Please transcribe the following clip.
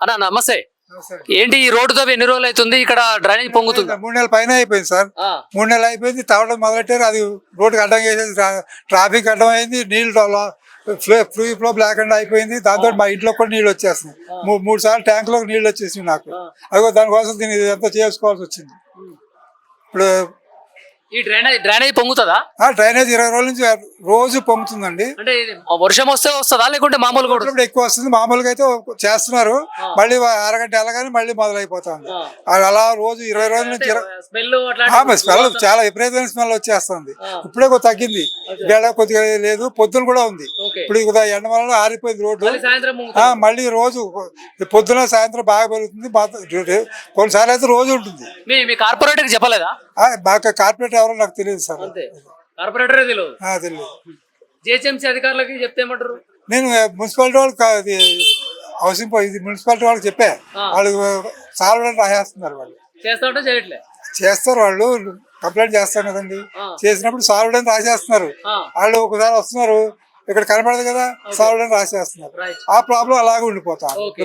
అన్న నమస్తే. ఏంటి ఈ రోడ్డుతో ఎన్ని రోజులు అవుతుంది? ఇక్కడ డ్రైనేజ్ పొంగుతుంది. మూడు నెలల పైన అయిపోయింది సార్. మూడు నెలలు అయిపోయింది తవ్వడం మొదలెట్టారు. అది రోడ్డుకి అడ్డం ట్రా- ట్రాఫిక్ అడ్డం అయింది నీళ్ళు ఫ్లో ఫ్లూ ఫ్లో బ్లాక్ అండ్ అయిపోయింది. దాంతో మా ఇంట్లో కూడా నీళ్ళు వచ్చేస్తున్నాయి మూడు సార్లు ట్యాంక్లో నీళ్ళు వచ్చేసింది నాకు. అదిగో దానికోసం దీన్ని ఇదంతా చేసుకోవాల్సి వచ్చింది. ఇప్పుడు ఈ డ్రైనేజ్ డ్రైనేజ్ పొంగుతుందా? ఆ డ్రైనేజ్ ఇరవై రోజుల నుంచి రోజు పొంగుతుందండి. అంటే ఇది వర్షం వస్తే వస్తుందా? లేకుంటే మామూలుగా కూడా ఇప్పుడు ఎక్కువ వస్తుంది. మామూలుగా అయితే చేస్తున్నారు. మళ్ళీ అరగంట వెళ్ళగానే మళ్ళీ మొదలైపోతుంది. అలా రోజు ఇరవై రోజుల నుంచి స్మెల్ చాలా విపరీతమైన స్మెల్ వచ్చేస్తుంది. ఇప్పుడే కొద్ది తగ్గింది. బేడ కొద్దిగా లేదు. పొద్దున కూడా ఉంది. ఇప్పుడు ఎండ వల్ల ఆరిపోయింది రోడ్డు. మళ్ళీ రోజు పొద్దున సాయంత్రం బాగా పెరుగుతుంది. కొన్నిసార్లు అయితే రోజు ఉంటుంది. మీ మీ కార్పొరేటర్ చెప్పలేదా? ఆ, బాగా కార్పొరేట్ ఎవరో నాకు తెలియదు సార్. అంతే. కార్పొరేటరే తెలియదు. ఆ, తెలియదు. జిహెచ్ఎంసీ అధికారులకి చెప్తే ఏమంటారు? నేను మున్సిపాలిటీ వాళ్ళకి అది హౌసింగ్ పో- ఇది మున్సిపాలిటీ వాళ్ళకి చెప్పా. వాళ్ళు సాల్వ్ రాసేస్తున్నారు వాళ్ళు. చేస్తా ఉంటే చేయట్లే. చేస్తారు వాళ్ళు కంప్లైంట్ చేస్తారు కదండి. ఆ. చేసినప్పుడు సాల్వ్ అని రాసేస్తున్నారు. ఆ. వాళ్ళు ఒకసారి వస్తున్నారు ఇక్కడ కనపడదు కదా సాల్వ్ అని రాసేస్తున్నారు. రైట్ ఆ ప్రాబ్లం అలాగే ఉండిపోతాం ఓకే.